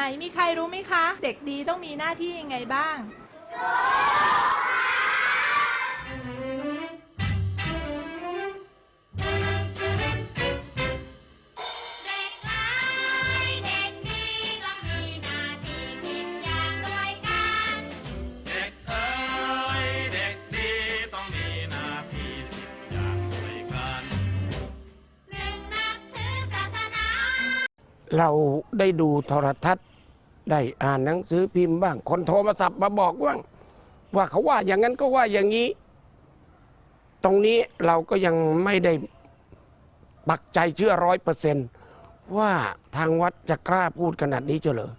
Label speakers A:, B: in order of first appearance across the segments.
A: ไหนมีใครรู้ไหมคะ เด็กดีต้องมีหน้าที่ยังไงบ้าง
B: เด็กร้ายเด็กดีต้องมีหน้าที่สิบอย่างด้วยกัน
C: เด็กเอ๋ยเด็กดีต้องมีหน้าที่สิบอย่างด้วยกัน
B: หนึ่งนับถือศาสนา
D: เราได้ดูโทรทัศน์ ได้อ่านหนังสือพิมพ์บ้าง คนโทรมาสับมาบอกบ้างว่าเขาว่าอย่างนั้นก็ว่าอย่างนี้ ตรงนี้เราก็ยังไม่ได้ปักใจเชื่อร้อยเปอร์เซนว่าทางวัดจะกล้าพูดขนาดนี้เจอเหรอ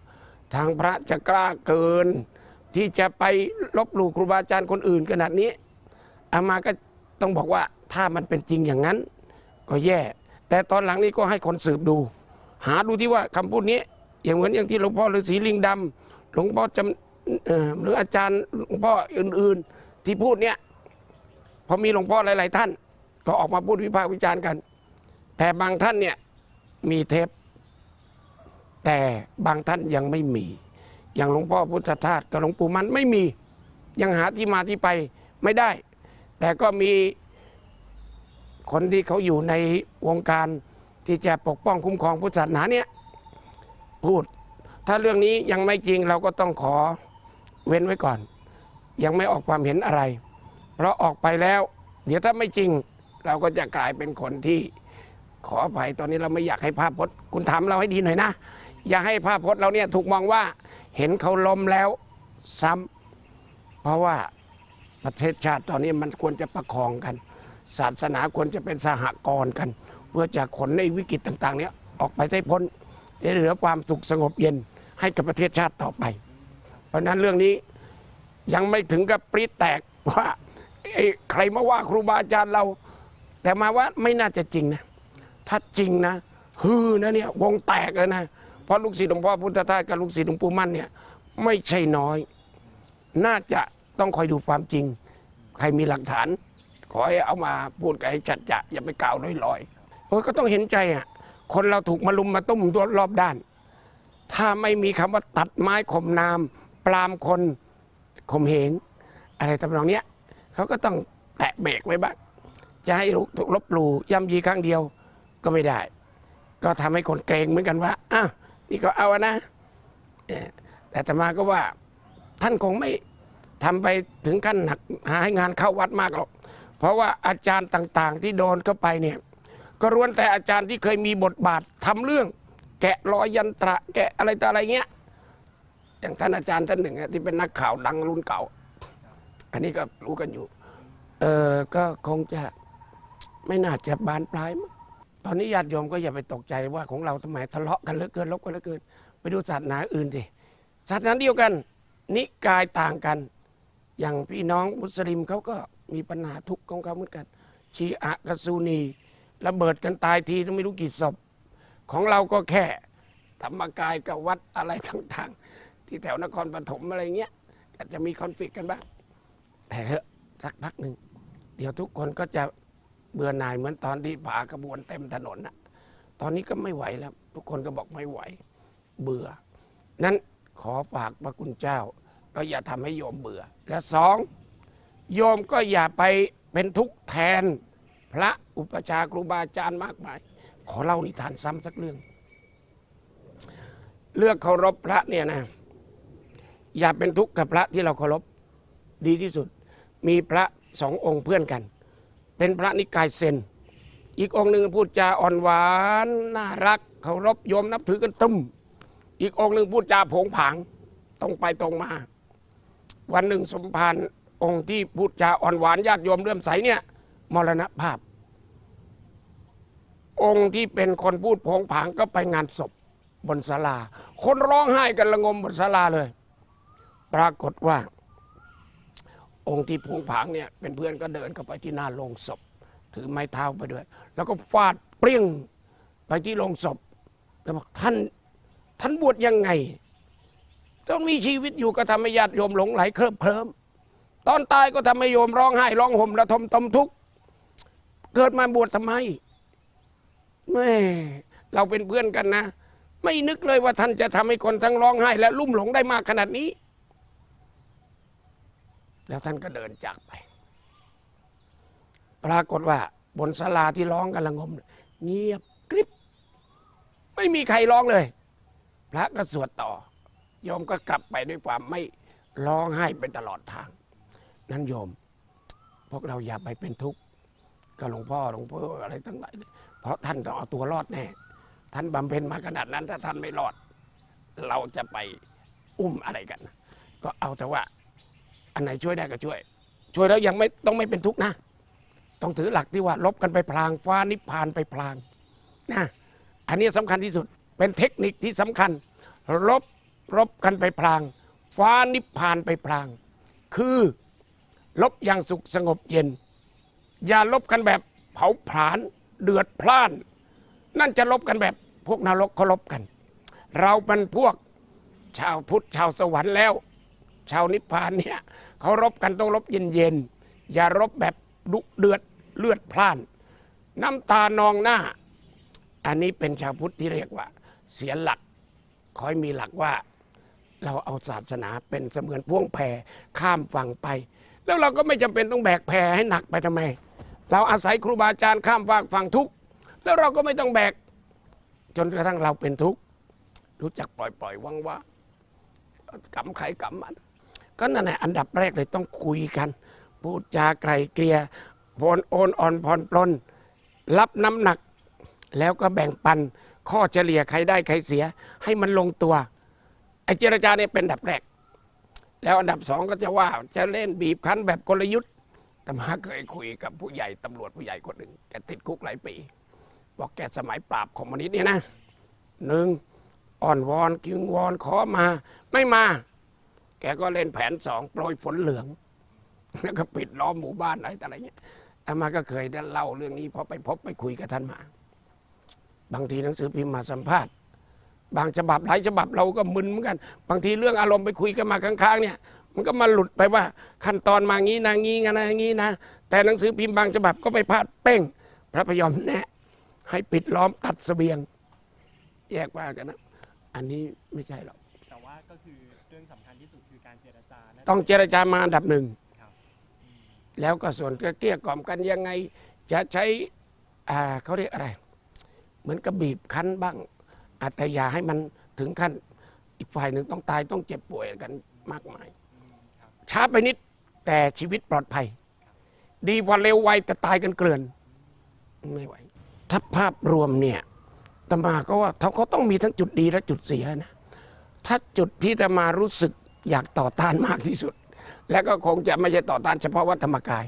D: ทางพระจะกล้าเกิน ที่จะไปลบหลู่ครูบาอาจารย์คนอื่นขนาดนี้อามาก็ต้องบอกว่าถ้ามันเป็นจริงอย่างนั้น ก็แย่ แต่ตอนหลังนี้ก็ให้คนสืบดู หาดูที่ว่าคำพูดนี้ อย่างเหมือนอย่างที่หลวงพ่อฤาษีลิงดำหลวงพ่อจำหรืออาจารย์หลวงพ่ออื่น ๆ ที่พูดเนี่ยพอมีหลวงพ่อหลาย ๆ ท่าน ก็ออกมาพูดวิพากษ์วิจารณ์กัน แต่บางท่านเนี่ยมีเทปแต่บางท่านยังไม่มี อย่างหลวงพ่อพุทธทาสกับหลวงปู่มันไม่มี ยังหาที่มาที่ไปไม่ได้ แต่ก็มีคนที่เขาอยู่ในวงการที่จะปกป้องคุ้มครองพุทธศาสนาเนี่ย พูด ถ้าเรื่องนี้ยังไม่จริงเราก็ต้องขอเว้นไว้ก่อน ยังไม่ออกความเห็นอะไร เพราะออกไปแล้ว เดี๋ยวถ้าไม่จริง เราก็จะกลายเป็นคนที่ขออภัยตอนนี้เราไม่อยากให้ภาพพจน์คุณทำเราให้ดีหน่อยนะ อย่าให้ภาพพจน์เราเนี่ยถูกมองว่าเห็นเขาล้มแล้วซ้ำเพราะว่าประเทศชาติตอนนี้มันควรจะประคองกัน ศาสนาควรจะเป็นสหกรณ์กัน เพื่อจะขนในวิกฤตต่าง ๆ เนี้ยออกไปให้พ้น จะเหลือความสุขสงบเย็นให้กับประเทศชาติต่อไป เพราะฉะนั้นเรื่องนี้ยังไม่ถึงกับปริแตกว่าใครมาว่าครูบาอาจารย์เรา แต่มาว่าไม่น่าจะจริงนะ ถ้าจริงนะฮือนะเนี่ยวงแตกเลยนะเพราะลูกศิษย์หลวงพ่อพุทธทาสกับลูกศิษย์หลวงปู่มั่นเนี่ยไม่ใช่น้อย น่าจะต้องคอยดูความจริง ใครมีหลักฐาน ขอให้เอามาพูดกันให้จัดจะอย่าไปกล่าวลอยๆเออก็ต้องเห็นใจอะ คนเราถูกมาลุมมาตุ้มตัวรอบด้าน ถ้าไม่มีคำว่าตัดไม้ข่มนาม ปรามคนข่มเหงอะไรทำนองเนี้ยเขาก็ต้องแตะเบรกไว้บ้างจะให้ถูกลบหลู่ย่ำยีครั้งเดียวก็ไม่ได้ ก็ทำให้คนเกรงเหมือนกันว่าอ้าวนี่ก็เอานะเอ่แต่ตมาก็ว่าท่านคงไม่ทำไปถึงขั้นหนักหาให้งานเข้าวัดมากหรอก เพราะว่าอาจารย์ต่าง ๆ ที่โดนเข้าไปเนี่ย ก็ล้วนแต่อาจารย์ที่เคยมีบทบาททำเรื่อง แกะรอยยันตระแกะอะไรต่ออะไรเงี้ย อย่างท่านอาจารย์ท่านหนึ่งที่เป็นนักข่าวดังรุ่นเก่า อันนี้ก็รู้กันอยู่ เออก็คงจะไม่น่าจะบานปลายมั้งตอนนี้ญาติโยมก็อย่าไปตกใจว่าของเราทำไมทะเลาะกันเหลือเกินลบกันเหลือเกิน ไปดูศาสนาอื่นสิศาสนาเดียวกัน นิกายต่างกัน อย่างพี่น้องมุสลิมเขาก็มีปัญหาทุกข์ของเขาเหมือนกัน ชีอะกัซูนี ระเบิดกันตายทีต้องไม่รู้กี่ศพ ของเราก็แค่ ธรรมกายกับวัดอะไรต่างๆ ที่แถวนครปฐมอะไรเงี้ยอาจจะมีคอนฟ lict กันบ้าง แต่เสักพักหนึ่ง เดี๋ยวทุกคนก็จะเบื่อหน่ายเหมือนตอนที่ผากระบวนเต็มถนนน่ะตอนนี้ก็ไม่ไหวแล้ว ทุกคนก็บอกไม่ไหว เบื่อ นั้นขอฝากพระคุณเจ้า ก็อย่าทำให้โยมเบื่อ และสองโยมก็อย่าไปเป็นทุกข์แทน พระอุปชาครูบาอาจารย์มากมาย ขอเล่านิทานซ้ำสักเรื่อง เลือกเคารพพระเนี่ยนะ อย่าเป็นทุกข์กับพระที่เราเคารพดีที่สุด มีพระสององค์เพื่อนกัน เป็นพระนิกายเซนอีกองค์หนึ่งพูดจาอ่อนหวานน่ารักเคารพโยมนับถือกันตุ้มอีกองค์หนึ่งพูดจาผงผางตรงไปตรงมา วันหนึ่งสมภารองค์ที่พูดจาอ่อนหวานญาติโยมเลื่อมใสเนี่ยมรณภาพ องค์ที่เป็นคนพูดผงผางก็ไปงานศพบนศาลา คนร้องไห้กันระงมบนศาลาเลย ปรากฏว่า องค์ที่ผงผางเนี่ย เป็นเพื่อนก็เดินเข้าไปที่หน้าโลงศพ ถือไม้เท้าไปด้วย แล้วก็ฟาดเปรี้ยงไปที่โลงศพแล้วบอกท่านท่านบวชยังไง ต้องมีชีวิตอยู่ก็ทำให้ญาติโยมหลงไหลเคลิบเคลิ้มตอนตายก็ทำให้โยมร้องไห้ร้องห่มระทมตมทุกข์เกิดมาบวชทำไม แม่เราเป็นเพื่อนกันนะ ไม่นึกเลยว่าท่านจะทำให้คนทั้งร้องไห้ และลุ่มหลงได้มากขนาดนี้ แล้วท่านก็เดินจากไป ปรากฏว่า บนศาลาที่ร้องกันละงม เงียบกริบ ไม่มีใครร้องเลย พระก็สวดต่อโยมก็กลับไปด้วยความไม่ร้องไห้เป็นตลอดทาง นั้นโยม พวกเราอย่าไปเป็นทุกข์ กับหลวงพ่อหลวงพ่ออะไรทั้งหลายเนี่ยเพราะท่านต้องเอาตัวรอดแน่ ท่านบำเพ็ญมาขนาดนั้น ถ้าท่านไม่รอด เราจะไปอุ้มอะไรกัน ก็เอาแต่ว่า อันไหนช่วยได้ก็ช่วย ช่วยแล้วยังไม่ต้องไม่เป็นทุกข์นะ ต้องถือหลักที่ว่าลบกันไปพลางฟ้านิพพานไปพลางนะอันนี้สำคัญที่สุดเป็นเทคนิคที่สำคัญลบลบกันไปพลาง ฟ้านิพพานไปพลาง คือลบอย่างสุขสงบเย็น อย่าลบกันแบบเผาผลาญเดือดพล่าน นั่นจะลบกันแบบพวกนรกเขาลบกัน เราเป็นพวกชาวพุทธชาวสวรรค์แล้ว ชาวนิพพานเนี่ยเขารบกันต้องรบเย็นๆอย่ารบแบบดุเดือดเลือดพล่าน น้ำตานองหน้า อันนี้เป็นชาวพุทธที่เรียกว่า เสียหลักคอยมีหลักว่าเราเอาศาสนาเป็นเสมือนพ่วงแพข้ามฝั่งไป แล้วเราก็ไม่จำเป็นต้องแบกแพให้หนักไปทำไม เราอาศัยครูบาอาจารย์ข้ามฝั่งฝั่งทุกข์แล้วเราก็ไม่ต้องแบก จนกระทั่งเราเป็นทุกข์รู้จักปล่อยปล่อยว่างว่างกำไขกำมัน ก็นั่นแหละอันดับแรกเลยต้องคุยกัน พูดจาไกลเกลียผ่อนโอนอ่อนผ่อนปลนรับน้ำหนัก แล้วก็แบ่งปัน ข้อเฉลี่ยใครได้ใครเสีย ให้มันลงตัวไอ้เจรจาเนี่ยเป็นอันดับแรก แล้วอันดับสองก็จะว่าจะเล่นบีบคั้นแบบกลยุทธ์ แต่มาเคยคุยกับผู้ใหญ่ตำรวจผู้ใหญ่คนหนึ่งแกติดคุกหลายปี บอกแกสมัยปราบคอมมิวนิสต์เนี่ยนะหนึ่งอ่อนวอนกิงวอนขอมา ไม่มา แกก็เล่นแผนสองโปรยฝนเหลือง แล้วก็ปิดล้อมหมู่บ้านอะไรแต่อะไรเงี้ยอามาก็เคยได้เล่าเรื่องนี้พอไปพบไปคุยกับท่านมา บางทีหนังสือพิมพ์มาสัมภาษณ์ บางฉบับหลายฉบับเราก็มึนเหมือนกัน บางทีเรื่องอารมณ์ไปคุยกันมาค้างๆเนี่ย มันก็มาหลุดไปว่า ขั้นตอนมางี้นะงี้นะงี้นะ แต่หนังสือพิมพ์บางฉบับก็ไปพลาดเป้ง พระพยอมแนะ ให้ปิดล้อมตัดเสบียง แยกว่ากันนะ อันนี้ไม่ใช่หรอก
E: แต่ว่าก็คือเรื่องสำคัญที่สุดคือการเจรจานะ
D: ต้องเจรจามาอันดับหนึ่ง
E: ครับ
D: แล้วก็ส่วนจะเกลี้ยกล่อมกันยังไง จะใช้อ่าเขาเรียกอะไร เหมือนกับบีบคั้นบ้างอาจจะอย่าให้มันถึงขั้น อีกฝ่ายหนึ่งต้องตายต้องเจ็บป่วยกันมากมาย
E: อืมครับ
D: ช้าไปนิดแต่ชีวิตปลอดภัย ดีกว่าเร็วไวแต่ตายกันเกลื่อนไม่ไหวถ้าภาพรวมเนี่ยตมาก็ว่าเขาเขาต้องมีทั้งจุดดีและจุดเสียนะ ถ้าจุดที่ตมารู้สึกอยากต่อต้านมากที่สุด และก็คงจะไม่ใช่ต่อต้านเฉพาะวัดธรรมกาย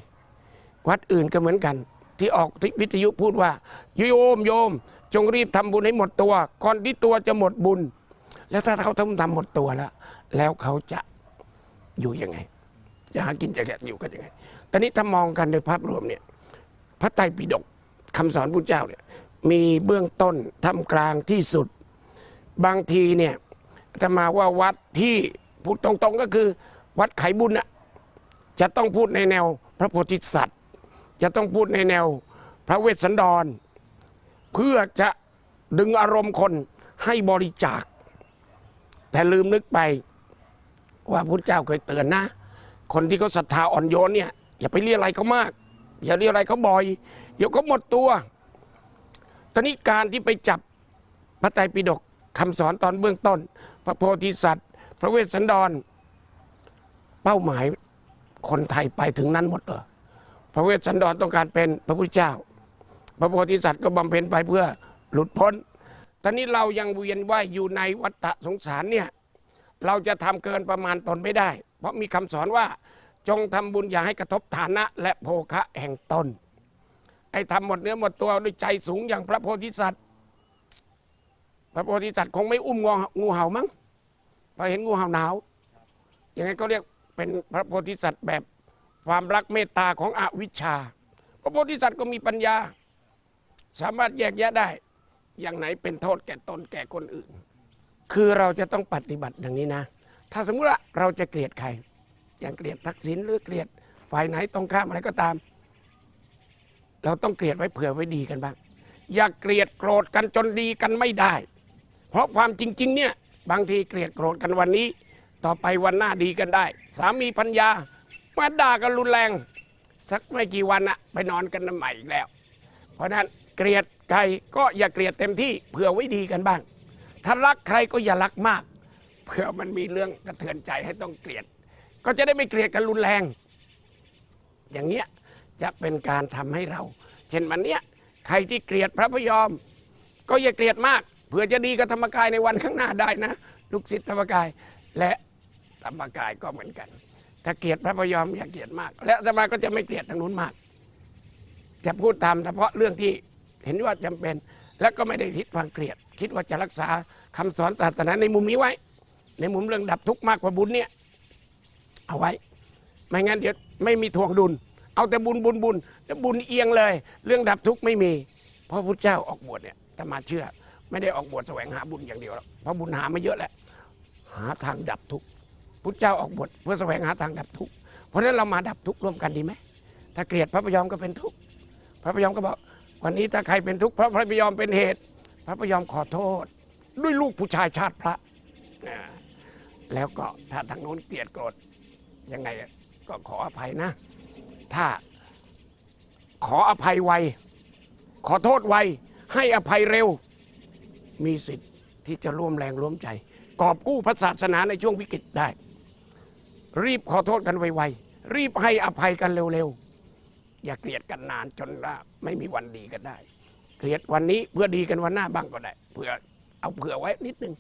D: วัดอื่นก็เหมือนกัน ที่ออกวิทยุพูดว่าโยมโยม จงรีบทำบุญให้หมดตัวก่อนที่ตัวจะหมดบุญ แล้วถ้าเขาทำทำหมดตัวแล้ว แล้วเขาจะอยู่ยังไง จะหากินจะแกะอยู่กันยังไงตอนนี้ถ้ามองกันโดยภาพรวมเนี่ยพระไตรปิฎกคำสอนพระเจ้าเนี่ยมีเบื้องต้นท่ามกลางที่สุด บางทีเนี่ยจะมาว่าวัดที่พูดตรงๆก็คือ วัดไขบุญน่ะจะต้องพูดในแนวพระโพธิสัตว์ จะต้องพูดในแนวพระเวสสันดร เพื่อจะดึงอารมณ์คนให้บริจาค แต่ลืมนึกไปว่าพระเจ้าเคยเตือนนะ คนที่เขาศรัทธาอ่อนโยนเนี่ยอย่าไปเรียอะไรเขามาก อย่าเรียอะไรเขาบ่อย เดี๋ยวเขาหมดตัว ตอนนี้การที่ไปจับพระไตรปิฎกคำสอนตอนเบื้องต้น พระโพธิสัตว์ พระเวสสันดร เป้าหมายคนไทยไปถึงนั้นหมดเหรอพระเวสสันดรต้องการเป็นพระพุทธเจ้า พระโพธิสัตว์ก็บำเพ็ญไปเพื่อหลุดพ้นตอนนี้เรายังเวียนว่ายอยู่ในวัฏสงสารเนี่ย เราจะทำเกินประมาณตนไม่ได้ เพราะมีคำสอนว่าจงทำบุญอย่าให้กระทบฐานะ และโภคะแห่งตนไอ้ทำหมดเนื้อหมดตัวด้วยใจสูงอย่างพระโพธิสัตว์ พระโพธิสัตว์คงไม่อุ้มงูงูเห่ามั้งพอเห็นงูเห่าหนาวยังไงก็เรียกเป็นพระโพธิสัตว์แบบความรักเมตตาของอวิชชา พระโพธิสัตว์ก็มีปัญญา สามารถแยกแยะได้ อย่างไหนเป็นโทษแก่ตนแก่คนอื่น คือเราจะต้องปฏิบัติอย่างนี้นะ ถ้าสมมติว่าเราจะเกลียดใคร อย่างเกลียดทักษิณหรือเกลียดฝ่ายไหนตรงข้ามอะไรก็ตาม เราต้องเกลียดไว้เผื่อไว้ดีกันบ้าง อย่าเกลียดโกรธกันจนดีกันไม่ได้ เพราะความจริง ๆ เนี่ยบางทีเกลียดโกรธกันวันนี้ ต่อไปวันหน้าดีกันได้ สามีพัญญามาด่ากันรุนแรง สักไม่กี่วันอะไปนอนกันใหม่อีกแล้ว เพราะนั้นเกลียดใครก็อย่าเกลียดเต็มที่เผื่อไว้ดีกันบ้าง ถ้ารักใครก็อย่ารักมาก เผื่อมันมีเรื่องกระเทือนใจให้ต้องเกลียด ก็จะได้ไม่เกลียดกันรุนแรง อย่างเนี้ยจะเป็นการทำให้เรา เช่นวันเนี้ยใครที่เกลียดพระพยอม ก็อย่าเกลียดมากเผื่อจะดีกับธรรมกายในวันข้างหน้าได้นะลูกศิษย์ธรรมกายและธรรมกายก็เหมือนกัน ถ้าเกลียดพระพยอมอย่าเกลียดมาก และอาตมาก็จะไม่เกลียดทางนู้นมาก จะพูดตามเฉพาะเรื่องที่เห็นว่าจำเป็น และก็ไม่ได้คิดความเกลียด คิดว่าจะรักษาคำสอนศาสนาในมุมนี้ไว้ ในมุมเรื่องดับทุกข์มากกว่าบุญเนี่ย เอาไว้ ไม่งั้นเดี๋ยวไม่มีทวงดุล เอาแต่บุญบุญบุญแล้วบุญเอียงเลย เรื่องดับทุกข์ไม่มี เพราะพุทธเจ้าออกบวชเนี่ยแต่มาเชื่อ ไม่ได้ออกบวชแสวงหาบุญอย่างเดียวหรอกเพราะบุญหามาเยอะแล้วหาทางดับทุกข์พุทธเจ้าออกบวชเพื่อแสวงหาทางดับทุกข์เพราะฉะนั้นเรามาดับทุกข์ร่วมกันดีไหมถ้าเกลียดพระพยอมก็เป็นทุกข์พระพยอมก็บอก วันนี้ถ้าใครเป็นทุกข์เพราะพระพยอมเป็นเหตุ พระพยอมขอโทษ ด้วยลูกผู้ชายชาติพระนะ แล้วก็ถ้าทางโน้นเกลียดโกรธยังไงก็ขออภัยนะ ถ้าขออภัยไว ขอโทษไว ให้อภัยเร็ว มีสิทธิ์ที่จะร่วมแรงร่วมใจ กอบกู้พระศาสนาในช่วงวิกฤตได้ รีบขอโทษกันไวๆ รีบให้อภัยกันเร็วๆ อย่าเกลียดกันนานจนว่าไม่มีวันดีกันได้ เกลียดวันนี้เพื่อดีกันวันหน้าบ้างก็ได้ เผื่อเอาเผื่อไว้นิดนึง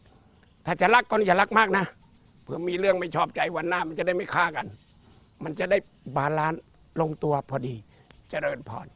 D: ถ้าจะรักก็อย่ารักมากนะ เผื่อมีเรื่องไม่ชอบใจวันหน้า มันจะได้ไม่ฆ่ากัน มันจะได้บาลานซ์ลงตัวพอดี เจริญพร